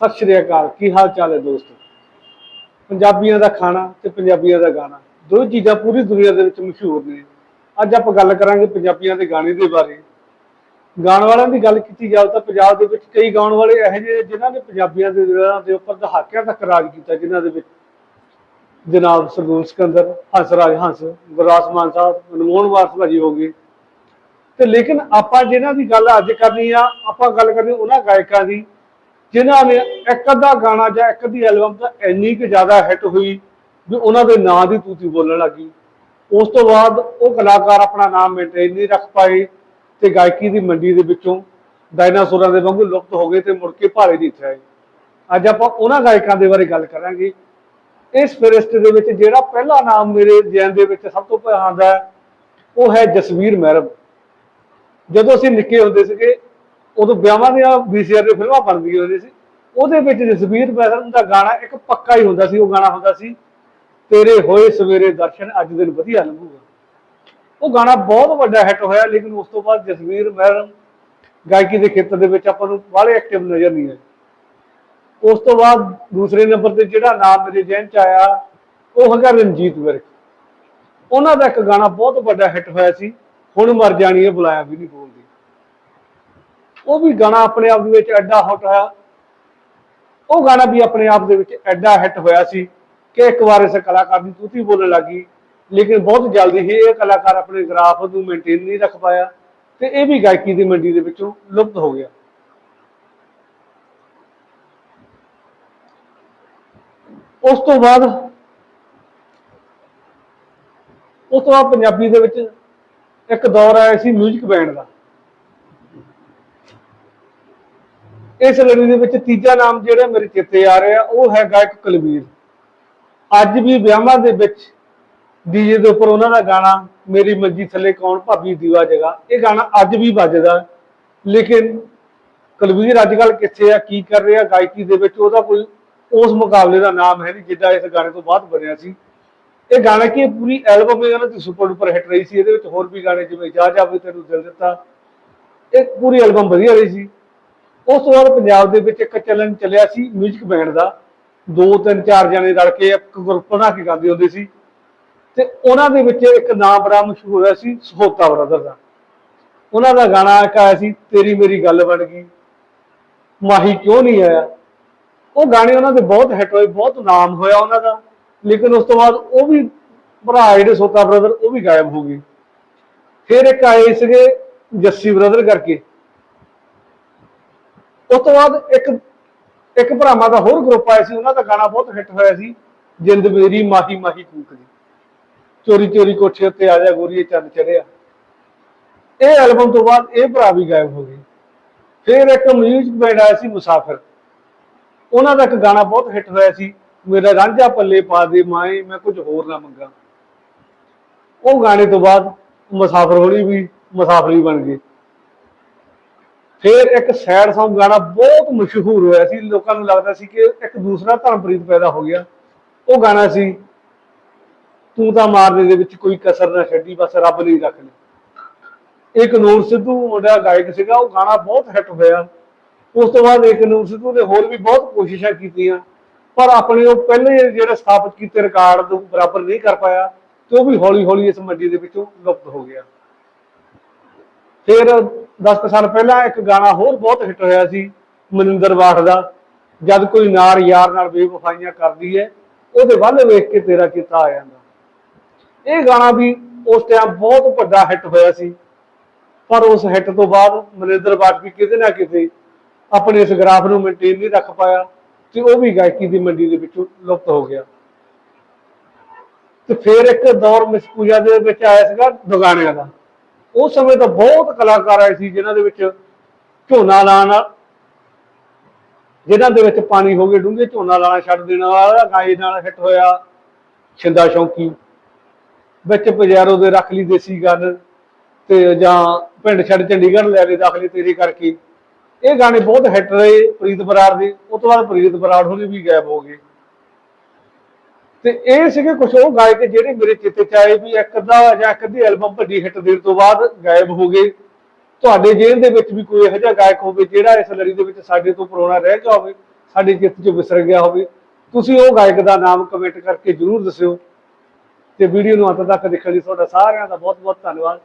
ਸਤਿ ਸ਼੍ਰੀ ਅਕਾਲ, ਕੀ ਹਾਲ ਚਾਲ ਹੈ ਦੋਸਤੋ? ਪੰਜਾਬੀਆਂ ਦਾ ਖਾਣਾ ਤੇ ਪੰਜਾਬੀਆਂ ਦਾ ਗਾਣਾ, ਦੋ ਚੀਜ਼ਾਂ ਪੂਰੀ ਦੁਨੀਆ ਦੇ ਵਿੱਚ ਮਸ਼ਹੂਰ ਨੇ। ਅੱਜ ਆਪਾਂ ਗੱਲ ਕਰਾਂਗੇ ਪੰਜਾਬੀਆਂ ਦੇ ਗਾਣੇ ਦੇ ਬਾਰੇ। ਗਾਣ ਵਾਲਿਆਂ ਦੀ ਗੱਲ ਕੀਤੀ ਜਾਵੇ ਤਾਂ ਪੰਜਾਬ ਦੇ ਵਿੱਚ ਕਈ ਗਾਉਣ ਵਾਲੇ ਇਹੋ ਜਿਹੇ ਜਿਨ੍ਹਾਂ ਨੇ ਪੰਜਾਬੀਆਂ ਦੇ ਦਿਲਾਂ ਦੇ ਉੱਪਰ ਦਹਾਕਿਆਂ ਤੱਕ ਰਾਜ ਕੀਤਾ, ਜਿਨ੍ਹਾਂ ਦੇ ਵਿੱਚ ਜਨਾਬ ਸਰਦੂਲ ਸਿਕੰਦਰ, ਹੰਸਰਾਜ ਹੰਸ, ਗੁਰਦਾਸ ਮਾਨ ਸਾਹਿਬ, ਮਨਮੋਹਨ ਵਾਰਸ ਭਾਜੀ ਹੋ ਗਏ। ਤੇ ਲੇਕਿਨ ਆਪਾਂ ਜਿਹਨਾਂ ਦੀ ਗੱਲ ਅੱਜ ਕਰਨੀ ਆ, ਆਪਾਂ ਗੱਲ ਕਰਨੀ ਉਹਨਾਂ ਗਾਇਕਾਂ ਦੀ। ਜਿਨ੍ਹਾਂ ਨੇ ਇੱਕ ਅੱਧਾ ਗਾਣਾ ਜਾਂ ਇੱਕ ਅੱਧੀ ਐਲਬਮ ਤਾਂ ਇੰਨੀ ਕਿ ਜ਼ਿਆਦਾ ਹਿੱਟ ਹੋਈ ਵੀ ਉਹਨਾਂ ਦੇ ਨਾਂ ਦੀ ਤੂਤੀ ਬੋਲਣ ਲੱਗੀ। ਉਸ ਤੋਂ ਬਾਅਦ ਉਹ ਕਲਾਕਾਰ ਆਪਣਾ ਨਾਮ ਮੇਨਟੇਨ ਨਹੀਂ ਰੱਖ ਪਾਏ ਤੇ ਗਾਇਕੀ ਦੀ ਮੰਡੀ ਦੇ ਵਿੱਚੋਂ ਡਾਇਨਾਸੌਰਾਂ ਦੇ ਵਾਂਗੂ ਲੁਪਤ ਹੋ ਗਏ ਤੇ ਮੁੜ ਕੇ ਭਾਰੇ ਨਹੀਂ ਇੱਥੇ ਆਏ। ਅੱਜ ਆਪਾਂ ਉਹਨਾਂ ਗਾਇਕਾਂ ਦੇ ਬਾਰੇ ਗੱਲ ਕਰਾਂਗੇ। ਇਸ ਫਰਿਸ਼ਤ ਦੇ ਵਿੱਚ ਜਿਹੜਾ ਪਹਿਲਾ ਨਾਮ ਮੇਰੇ ਜੈਨ ਦੇ ਵਿੱਚ ਸਭ ਤੋਂ ਪਹਿਲਾਂ ਆਉਂਦਾ ਹੈ, ਉਹ ਹੈ ਜਸਵੀਰ ਮਹਿਰਮ। ਜਦੋਂ ਅਸੀਂ ਨਿੱਕੇ ਹੁੰਦੇ ਸੀਗੇ ਉਦੋਂ ਵਿਆਹਾਂ ਦੀਆਂ ਵੀਸੀਆਰ ਦੀਆਂ ਫਿਲਮਾਂ ਬਣਦੀਆਂ ਹੁੰਦੀਆਂ ਸੀ। ਉਹਦੇ ਵਿੱਚ ਜਸਵੀਰ ਮਹਿਰਮ ਦਾ ਗਾਣਾ ਇੱਕ ਪੱਕਾ ਹੀ ਹੁੰਦਾ ਸੀ, ਉਹ ਗਾਣਾ ਹੁੰਦਾ ਸੀ, ਤੇਰੇ ਹੋਏ ਸਵੇਰੇ ਦਰਸ਼ਨ ਅੱਜ ਦਿਨ ਵਧੀਆ ਲੰਘੂਗਾ। ਉਹ ਗਾਣਾ ਬਹੁਤ ਵੱਡਾ ਹਿੱਟ ਹੋਇਆ, ਲੇਕਿਨ ਉਸ ਤੋਂ ਬਾਅਦ ਜਸਵੀਰ ਮਹਿਰਮ ਗਾਇਕੀ ਦੇ ਖੇਤਰ ਦੇ ਵਿੱਚ ਆਪਾਂ ਨੂੰ ਬਾਹਲੇ ਐਕਟਿਵ ਨਜ਼ਰ ਨਹੀਂ ਆਏ। ਉਸ ਤੋਂ ਬਾਅਦ ਦੂਸਰੇ ਨੰਬਰ ਤੇ ਜਿਹੜਾ ਨਾਮ ਮੇਰੇ ਜ਼ਿਹਨ ਚ ਆਇਆ, ਉਹ ਹੈਗਾ ਰਣਜੀਤ ਵਿਰਕ। ਉਹਨਾਂ ਦਾ ਇੱਕ ਗਾਣਾ ਬਹੁਤ ਵੱਡਾ ਹਿੱਟ ਹੋਇਆ ਸੀ, ਹੁਣ ਮਰ ਜਾਣੀ ਹੈ ਬੁਲਾਇਆ ਵੀ ਨਹੀਂ ਬੋਲਦੀ। ਉਹ ਵੀ ਗਾਣਾ ਆਪਣੇ ਆਪ ਦੇ ਵਿੱਚ ਐਡਾ ਹਿੱਟ ਹੋਇਆ। ਉਹ ਗਾਣਾ ਵੀ ਆਪਣੇ ਆਪ ਦੇ ਵਿੱਚ ਐਡਾ ਹਿੱਟ ਹੋਇਆ ਸੀ ਕਿ ਇੱਕ ਵਾਰ ਇਸ ਕਲਾਕਾਰ ਦੀ ਤੂਤੀ ਬੋਲਣ ਲੱਗੀ ਲੇਕਿਨ ਬਹੁਤ ਜਲਦੀ ਹੀ ਇਹ ਕਲਾਕਾਰ ਆਪਣੇ ਗ੍ਰਾਫ ਨੂੰ ਮੇਨਟੇਨ ਨਹੀਂ ਰੱਖ ਪਾਇਆ ਤੇ ਇਹ ਵੀ ਗਾਇਕੀ ਦੀ ਮੰਡੀ ਦੇ ਵਿੱਚੋਂ ਲੁਪਤ ਹੋ ਗਿਆ। ਉਸ ਤੋਂ ਬਾਅਦ ਉਸ ਤੋਂ ਬਾਅਦ ਪੰਜਾਬੀ ਦੇ ਵਿੱਚ ਇੱਕ ਦੌਰ ਆਇਆ ਸੀ 뮤직 ਬੈਂਡ ਦਾ। ਇਸ ਲੜੀ ਦੇ ਵਿੱਚ ਤੀਜਾ ਨਾਮ ਜਿਹੜਾ ਮੇਰੇ ਚਿੱਤੇ ਆ ਰਿਹਾ, ਉਹ ਹੈ ਗਾਇਕ ਕੁਲਵੀਰ। ਅੱਜ ਵੀ ਵਿਆਹਾਂ ਦੇ ਵਿੱਚ ਡੀਜੇ ਦੇ ਉੱਪਰ ਉਹਨਾਂ ਦਾ ਗਾਣਾ, ਮੇਰੀ ਮੰਜੀ ਥੱਲੇ ਕੌਣ ਭਾਬੀ ਦੀਵਾ ਜਗਾ। ਇਹ ਗਾਣਾ ਅੱਜ ਵੀ ਵੱਜਦਾ। ਲੇਕਿਨ ਕੁਲਵੀਰ ਅੱਜ ਕੱਲ ਕਿੱਥੇ ਆ, ਕੀ ਕਰ ਰਿਹਾ, ਗਾਇਕੀ ਦੇ ਵਿੱਚ ਉਹਦਾ ਕੋਈ ਉਸ ਮੁਕਾਬਲੇ ਦਾ ਨਾਮ ਹੈ ਨਹੀਂ, ਜਿੱਦਾਂ ਇਸ ਗਾਣੇ ਤੋਂ ਬਾਅਦ ਬਣਿਆ ਸੀ। ਇਹ ਗਾਣਾ ਕੀ ਪੂਰੀ ਐਲਬਮ ਇਹਨਾਂ ਦੀ ਸੁਪਰ ਡੁਪਰ ਹਿੱਟ ਰਹੀ ਸੀ, ਇਹਦੇ ਵਿੱਚ ਹੋਰ ਵੀ ਗਾਣੇ ਜਿਵੇਂ ਜਾ ਜਾਵੇ ਤੈਨੂੰ ਦਿਲ ਦਿੱਤਾ ਇਹ ਪੂਰੀ ਐਲਬਮ ਵਧੀਆ ਰਹੀ ਸੀ। ਉਸ ਤੋਂ ਬਾਅਦ ਪੰਜਾਬ ਦੇ ਵਿੱਚ ਇੱਕ ਚੱਲਣ ਚੱਲਿਆ ਸੀ 뮤직 ਬੈਂਡ ਦਾ। ਦੋ, ਤਿੰਨ, ਚਾਰ ਜਣੇ ਰਲ ਕੇ ਇੱਕ ਗਰੁੱਪ ਬਣਾ ਕੇ ਗਾਉਂਦੇ ਹੁੰਦੇ ਸੀ। ਤੇ ਉਹਨਾਂ ਦੇ ਵਿੱਚ ਇੱਕ ਨਾਮ ਬੜਾ ਮਸ਼ਹੂਰ ਹੋਇਆ ਸੀ ਸਹੋਤਾ ਬ੍ਰਦਰ ਦਾ। ਉਹਨਾਂ ਦਾ ਗਾਣਾ ਇੱਕ ਆਇਆ ਸੀ, ਤੇਰੀ ਮੇਰੀ ਗੱਲ ਬਣ ਗਈ। ਮਾਹੀ ਕਿਉਂ ਨਹੀਂ ਆਇਆ? ਉਹ ਗਾਣੇ ਉਹਨਾਂ ਦੇ ਬਹੁਤ ਹਿੱਟ ਹੋਏ, ਬਹੁਤ ਨਾਮ ਹੋਇਆ ਉਹਨਾਂ ਦਾ। ਲੇਕਿਨ ਉਸ ਤੋਂ ਬਾਅਦ ਉਹ ਵੀ ਭਰਾ ਜਿਹੜੇ ਸੋਤਾ ਬ੍ਰਦਰ ਉਹ ਵੀ ਗਾਇਬ ਹੋ ਗਏ। ਫਿਰ ਇੱਕ ਆਏ ਸੀਗੇ ਜੱਸੀ ਬ੍ਰਦਰ ਕਰਕੇ। ਉਸ ਤੋਂ ਬਾਅਦ ਇੱਕ ਇੱਕ ਭਰਾਵਾਂ ਦਾ ਹੋਰ ਗਰੁੱਪ ਆਇਆ ਸੀ, ਉਹਨਾਂ ਦਾ ਗਾਣਾ ਬਹੁਤ ਹਿੱਟ ਹੋਇਆ ਸੀ, ਜਿੰਦ ਮੇਰੀ ਮਾਹੀ ਮਾਹੀ ਕੂਕਦੀ ਚੋਰੀ ਚੋਰੀ ਕੋਠੇ ਉੱਤੇ ਆ ਜਾ ਗੋਰੀਏ ਚੰਦ ਚੜਿਆ। ਇਹ ਐਲਬਮ ਤੋਂ ਬਾਅਦ ਇਹ ਭਰਾ ਵੀ ਗਾਇਬ ਹੋ ਗਏ। ਫਿਰ ਇੱਕ ਮਿਊਜ਼ਿਕ ਬੈਂਡ ਆਇਆ ਸੀ, ਮੁਸਾਫਰ। ਉਹਨਾਂ ਦਾ ਇੱਕ ਗਾਣਾ ਬਹੁਤ ਹਿੱਟ ਹੋਇਆ ਸੀ, ਮੇਰਾ ਰਾਂਝਾ ਪੱਲੇ ਪਾ ਦੇ ਮਾਏ, ਮੈਂ ਕੁਝ ਹੋਰ ਨਾ ਮੰਗਾ। ਉਹ ਗਾਣੇ ਤੋਂ ਬਾਅਦ ਮੁਸਾਫਰ ਹੋਣੀ ਵੀ, ਮੁਸਾਫਰੀ ਬਣ ਗਏ। ਫਿਰ ਇੱਕ ਸੈਡ Song ਗਾਣਾ ਬਹੁਤ ਮਸ਼ਹੂਰ ਹੋਇਆ ਸੀ, ਲੋਕਾਂ ਨੂੰ ਲੱਗਦਾ ਸੀ ਕਿ ਇੱਕ ਦੂਸਰਾ ਧਰਮਪ੍ਰੀਤ ਪੈਦਾ ਹੋ ਗਿਆ। ਉਹ ਗਾਣਾ ਸੀ, ਤੂੰ ਤਾਂ ਮਾਰਨੇ ਦੇ ਵਿੱਚ ਕੋਈ ਕਸਰ ਨਾ ਛੱਡੀ, ਬਸ ਰੱਬ ਲਈ ਰੱਖ ਲਈ ਇੱਕ ਨੂਰ ਸਿੱਧੂ ਮੁੰਡਾ ਗਾਇਕ ਸੀਗਾ, ਉਹ ਗਾਣਾ ਬਹੁਤ ਹਿੱਟ ਹੋਇਆ। ਉਸ ਤੋਂ ਬਾਅਦ ਇੱਕ ਨੂਰ ਸਿੱਧੂ ਨੇ ਹੋਰ ਵੀ ਬਹੁਤ ਕੋਸ਼ਿਸ਼ਾਂ ਕੀਤੀਆਂ, ਪਰ ਆਪਣੇ ਉਹ ਪਹਿਲੇ ਜਿਹੜੇ ਸਥਾਪਿਤ ਕੀਤੇ ਰਿਕਾਰਡ ਨੂੰ ਬਰਾਬਰ ਨਹੀਂ ਕਰ ਪਾਇਆ, ਤੇ ਉਹ ਵੀ ਹੌਲੀ ਹੌਲੀ ਇਸ ਮੰਡੀ ਦੇ ਵਿੱਚੋਂ ਲੁਪਤ ਹੋ ਗਿਆ। ਫਿਰ 10 ਸਾਲ ਪਹਿਲਾਂ ਇੱਕ ਗਾਣਾ ਹੋਰ ਬਹੁਤ ਹਿੱਟ ਹੋਇਆ ਸੀ, ਮਨਿੰਦਰ ਬਾਠ ਦਾ। ਜਦ ਕੋਈ ਨਾਰ ਯਾਰ ਨਾਲ ਬੇਵਫਾਈਆਂ ਕਰਦੀ ਹੈ, ਉਹਦੇ ਵੱਲ ਵੇਖ ਕੇ ਤੇਰਾ ਕੀਤਾ ਆ ਜਾਂਦਾ। ਇਹ ਗਾਣਾ ਵੀ ਉਸ ਟਾਈਮ ਬਹੁਤ ਵੱਡਾ ਹਿੱਟ ਹੋਇਆ ਸੀ। ਪਰ ਉਸ ਹਿੱਟ ਤੋਂ ਬਾਅਦ ਮਨਿੰਦਰ ਬਾਠ ਵੀ ਕਿਤੇ ਨਾ ਕਿਤੇ ਆਪਣੇ ਇਸ ਗ੍ਰਾਫ ਨੂੰ ਮੇਨਟੇਨ ਨਹੀਂ ਰੱਖ ਪਾਇਆ ਤੇ ਉਹ ਵੀ ਗਾਇਕੀ ਦੀ ਮੰਡੀ ਦੇ ਵਿੱਚੋਂ ਲੁਪਤ ਹੋ ਗਿਆ। ਤੇ ਫਿਰ ਇੱਕ ਦੌਰ ਮਿਸ ਪੂਜਾ ਦੇ ਵਿੱਚ ਆਇਆ ਸੀਗਾ ਦੁਗਾਨਿਆਂ ਦਾ। ਉਸ ਸਮੇਂ ਤਾਂ ਬਹੁਤ ਕਲਾਕਾਰ ਆਏ ਸੀ ਜਿਨ੍ਹਾਂ ਦੇ ਵਿੱਚ ਝੋਨਾ ਲਾਉਣ ਨਾਲ ਜਿਨ੍ਹਾਂ ਦੇ ਵਿੱਚ ਪਾਣੀ ਹੋ ਗਏ, ਡੂੰਘੇ ਝੋਨਾ ਲਾਣਾ ਛੱਡ ਦੇਣ ਵਾਲਾ ਗਾਏ ਨਾਲ ਹਿੱਟ ਹੋਇਆ, ਛਿੰਦਾ ਸ਼ੌਂਕੀ। ਵਿੱਚ ਪਜੈਰੋ ਦੇ ਰੱਖ ਲਈ ਦੇਸੀ ਗੱਲ ਤੇ ਜਾਂ ਪਿੰਡ ਛੱਡ ਚੰਡੀਗੜ੍ਹ ਲੈ ਕੇ ਦਾਖਲੇ ਤੇਰੀ ਕਰਕੇ। ਇਹ ਗਾਣੇ ਬਹੁਤ ਹਿੱਟ ਰਹੇ ਪ੍ਰੀਤ ਬਰਾੜ ਦੇ। ਉਸ ਤੋਂ ਬਾਅਦ ਪ੍ਰੀਤ ਬਰਾੜ ਹੋਣੀ ਵੀ ਗਾਇਬ ਹੋ ਗਏ। ਤੇ ਇਹ ਸੀਗੇ ਕੁਝ ਉਹ ਗਾਇਕ ਜਿਹੜੇ ਮੇਰੇ ਚਿੱਤੇ ਚ ਆਏ ਵੀ ਇੱਕ ਅੱਧਾ ਜਾਂ ਇੱਕ ਅੱਧੀ ਐਲਬਮ ਵੱਡੀ ਹਿੱਟ ਦੇਣ ਤੋਂ ਬਾਅਦ ਗਾਇਬ ਹੋ ਗਏ। ਤੁਹਾਡੇ ਜੇਲ੍ਹ ਦੇ ਵਿੱਚ ਵੀ ਕੋਈ ਇਹੋ ਜਿਹਾ ਗਾਇਕ ਹੋਵੇ ਜਿਹੜਾ ਇਸ ਲੜੀ ਦੇ ਵਿੱਚ ਸਾਡੇ ਤੋਂ ਪੁਰਾਣਾ ਰਹਿ ਗਿਆ ਹੋਵੇ, ਸਾਡੀ ਚਿੱਤ ਚ ਵਿਸਰ ਗਿਆ ਹੋਵੇ। ਤੁਸੀਂ ਉਹ ਗਾਇਕ ਦਾ ਨਾਮ ਕਮੈਂਟ ਕਰਕੇ ਜਰੂਰ ਦੱਸਿਓ। ਤੇ ਵੀਡੀਓ ਨੂੰ ਅੰਤ ਤੱਕ ਦੇਖਣ ਲਈ ਤੁਹਾਡਾ ਸਾਰਿਆਂ ਦਾ ਬਹੁਤ ਬਹੁਤ ਧੰਨਵਾਦ।